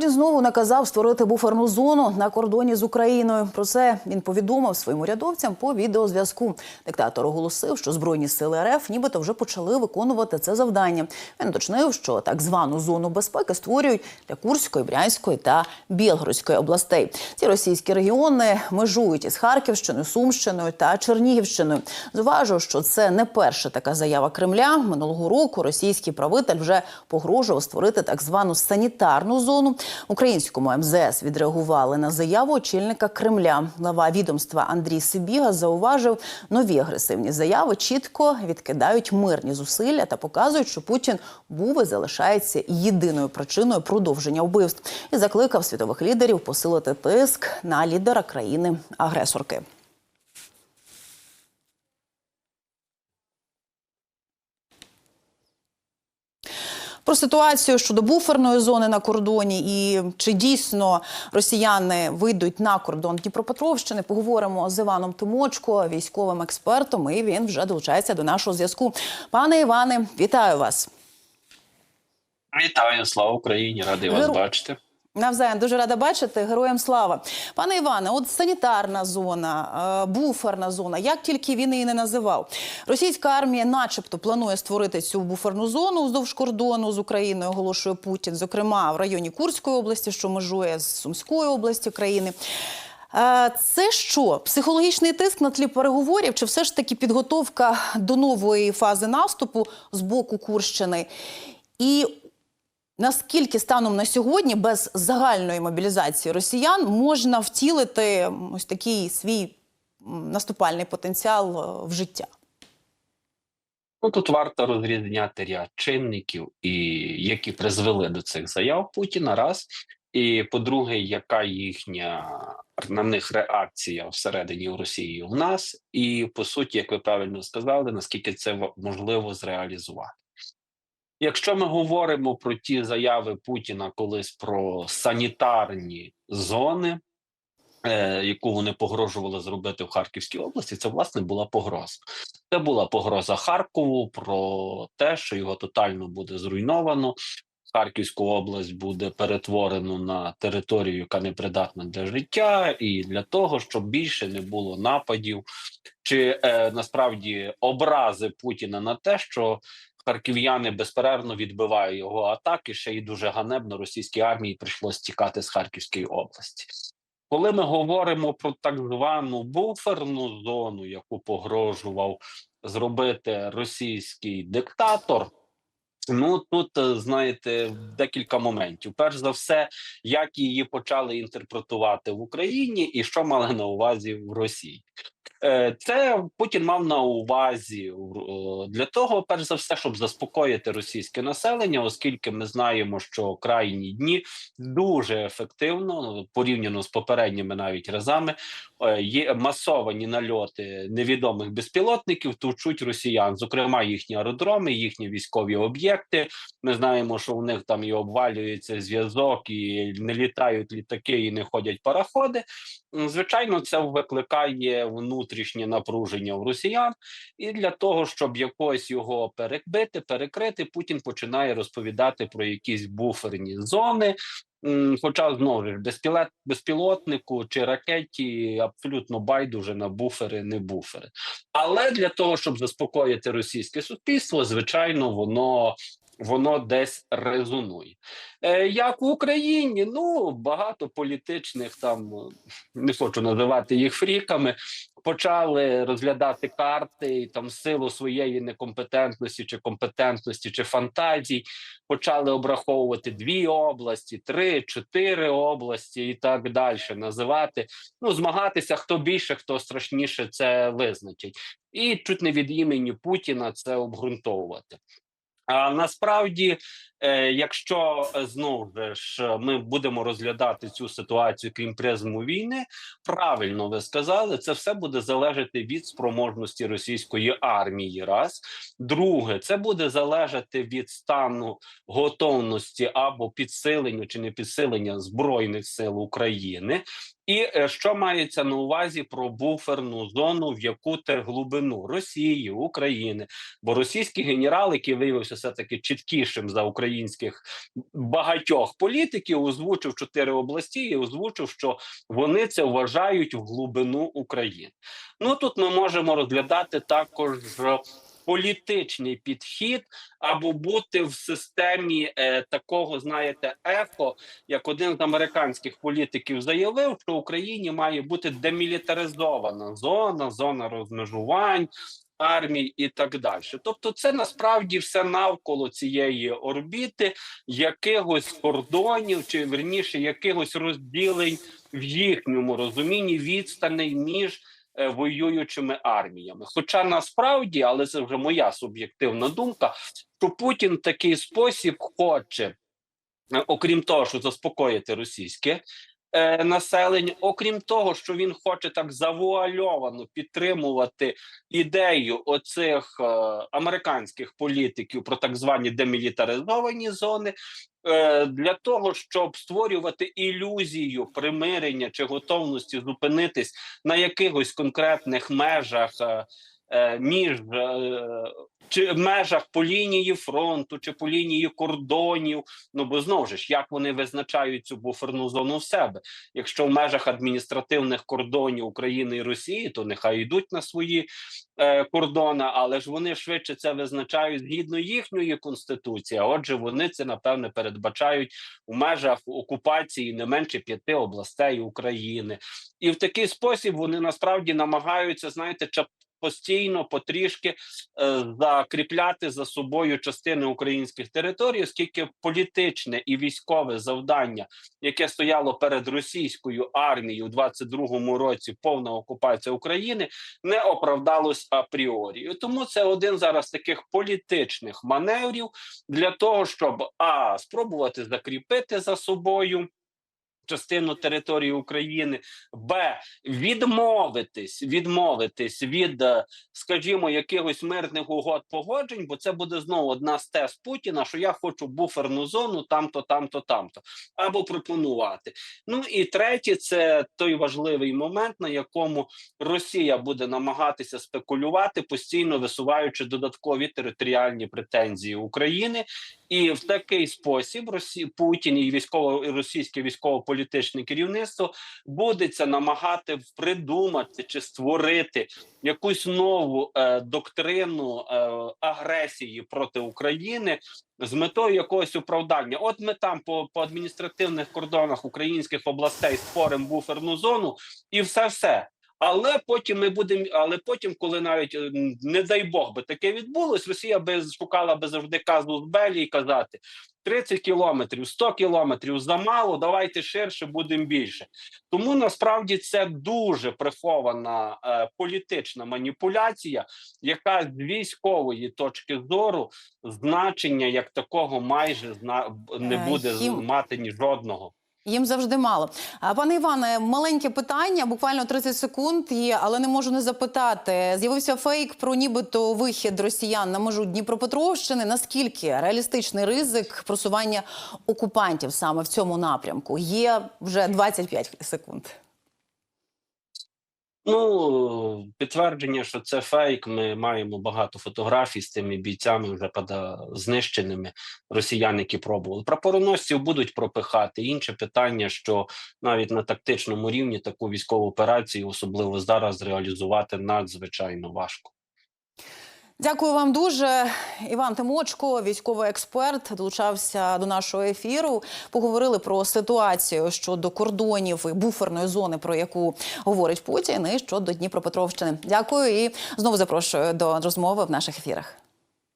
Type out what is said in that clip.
Путін знову наказав створити буферну зону на кордоні з Україною. Про це він повідомив своїм урядовцям по відеозв'язку. Диктатор оголосив, що збройні сили РФ нібито вже почали виконувати це завдання. Він уточнив, що так звану зону безпеки створюють для Курської, Брянської та Білгородської областей. Ці російські регіони межують із Харківщиною, Сумщиною та Чернігівщиною. Зважу, що це не перша така заява Кремля. Минулого року російський правитель вже погрожував створити так звану санітарну зону. Українському МЗС відреагували на заяву очільника Кремля. Глава відомства Андрій Сибіга зауважив, нові агресивні заяви чітко відкидають мирні зусилля та показують, що Путін був і залишається єдиною причиною продовження вбивств і закликав світових лідерів посилити тиск на лідера країни-агресорки. Про ситуацію щодо буферної зони на кордоні і чи дійсно росіяни вийдуть на кордон Дніпропетровщини, поговоримо з Іваном Тимочко, військовим експертом. І він вже долучається до нашого зв'язку. Пане Іване, вітаю вас. Вітаю, слава Україні! Радий вас бачити. Навзаєм дуже рада бачити. Героям слава. Пане Іване, от санітарна зона, е, буферна зона, як тільки він її не називав. Російська армія, начебто, планує створити цю буферну зону вздовж кордону з Україною, оголошує Путін, зокрема в районі Курської області, що межує з Сумською областю країни. Е, Це що психологічний тиск на тлі переговорів, чи все ж таки підготовка до нової фази наступу з боку Курщини? І Наскільки станом на сьогодні без загальної мобілізації росіян можна втілити ось такий свій наступальний потенціал е, в життя? Ну тут варто розрізняти ряд чинників, і які призвели до цих заяв Путіна. Раз і по-друге, яка їхня на них реакція всередині в Росії в нас, і по суті, як ви правильно сказали, наскільки це можливо зреалізувати. Якщо ми говоримо про ті заяви Путіна колись про санітарні зони, е, яку вони погрожували зробити в Харківській області, це власне була погроза. Це була погроза Харкову про те, що його тотально буде зруйновано. Харківську область буде перетворено на територію, яка не придатна для життя, і для того, щоб більше не було нападів, чи е, насправді образи Путіна на те, що харків'яни безперервно відбивають його атаки. Ще й дуже ганебно російській армії прийшлось тікати з Харківської області. Коли ми говоримо про так звану буферну зону, яку погрожував зробити російський диктатор. Ну тут е, знаєте декілька моментів. Перш за все, як її почали інтерпретувати в Україні, і що мали на увазі в Росії. Е, Це Путін мав на увазі е, для того, перш за все, щоб заспокоїти російське населення, оскільки ми знаємо, що крайні дні дуже ефективно ну, порівняно з попередніми навіть разами е, є масовані нальоти невідомих безпілотників, товчуть росіян, зокрема їхні аеродроми, їхні військові об'єкти. Ми знаємо, що у них там і обвалюється зв'язок, і не літають літаки, і не ходять параходи. М, Звичайно, це викликає внутрішнє напруження в росіян, і для того, щоб якось його перекбити, перекрити, Путін починає розповідати про якісь буферні зони. Хоча знову ж безпілот, безпілотнику чи ракеті абсолютно байдуже на буфери, не буфери. Але для того, щоб заспокоїти російське суспільство, звичайно, воно. Воно десь резонує. Е, як в Україні, ну багато політичних там е, не хочу називати їх фріками. Почали розглядати карти і там силу своєї некомпетентності чи компетентності чи фантазій, почали обраховувати дві області, три, чотири області і так далі. Називати ну змагатися, хто більше, хто страшніше це визначить, і чуть не від імені Путіна це обґрунтовувати. А насправді, е, якщо е, знову ж ми будемо розглядати цю ситуацію крім призму війни, правильно ви сказали, це все буде залежати від спроможності російської армії. Раз друге, це буде залежати від стану готовності або підсилення чи не підсилення збройних сил України. І е, що мається на увазі про буферну зону, в яку те глибину Росії, України, бо російський генерал, який виявився все таки чіткішим за українських багатьох політиків, озвучив чотири області і озвучив, що вони це вважають в глибину України. Ну тут ми можемо розглядати також політичний підхід або бути в системі е, такого, знаєте, ехо, як один з американських політиків заявив, що в Україні має бути демілітаризована зона, зона розмежувань. Армій і так далі, тобто, це насправді все навколо цієї орбіти, якихось кордонів, чи верніше якихось розділень в їхньому розумінні відстаней між воюючими арміями. Хоча насправді, але це вже моя суб'єктивна думка, що Путін такий спосіб хоче, е, окрім того, що заспокоїти російське. Е, Населення, окрім того, що він хоче так завуальовано підтримувати ідею оцих е, американських політиків про так звані демілітаризовані зони, е, для того, щоб створювати ілюзію примирення чи готовності зупинитись на якихось конкретних межах між е, чи межах по лінії фронту, чи по лінії кордонів. Ну бо знову ж як вони визначають цю буферну зону в себе? Якщо в межах адміністративних кордонів України і Росії, то нехай йдуть на свої е, кордони, але ж вони швидше це визначають згідно їхньої конституції. Отже, вони це напевне передбачають у межах окупації не менше п'яти областей України, і в такий спосіб вони насправді намагаються, знаєте. Постійно потрішки е, закріпляти за собою частини українських територій, оскільки політичне і військове завдання, яке стояло перед російською армією у 22-му році, повна окупація України, не оправдалось апріорі. Тому це один зараз таких політичних маневрів для того, щоб а спробувати закріпити за собою. Частину території України, б відмовитись, відмовитись від, е, скажімо, якихось мирних угод погоджень, бо це буде знову одна з тез Путіна, що я хочу буферну зону там-то, там-то, там-то, або пропонувати. Ну і третє, це той важливий момент, на якому Росія буде намагатися спекулювати, постійно висуваючи додаткові територіальні претензії України. І в такий спосіб Росі... Путін і військово і російське військово-політичне керівництво буде це намагати придумати чи створити якусь нову е, доктрину е, агресії проти України з метою якогось оправдання. От ми там по, по адміністративних кордонах українських областей створимо буферну зону, і все все. Але потім ми будемо. Але потім, коли навіть е, не дай Бог би таке відбулось, Росія би шукала би завжди казус белі і казати 30 кілометрів, 100 кілометрів замало. Давайте ширше, будемо більше. Тому насправді це дуже прихована е, політична маніпуляція, яка з військової точки зору значення як такого майже зна не Е, буде мати ні жодного. Їм завжди мало. Пане Іване, маленьке питання, буквально 30 секунд є, але не можу не запитати. З'явився фейк про нібито вихід росіян на межу Дніпропетровщини. Наскільки реалістичний ризик просування окупантів саме в цьому напрямку? Є вже 25 секунд. Ну, підтвердження, що це фейк. Ми маємо багато фотографій з тими бійцями, вже пода знищеними росіян, які пробували. Прапороносців будуть пропихати. Інше питання, що навіть на тактичному рівні таку військову операцію, особливо зараз, реалізувати надзвичайно важко. Дякую вам дуже. Іван Тимочко, військовий експерт, долучався до нашого ефіру. Поговорили про ситуацію щодо кордонів і буферної зони, про яку говорить Путін, і щодо Дніпропетровщини. Дякую і знову запрошую до розмови в наших ефірах.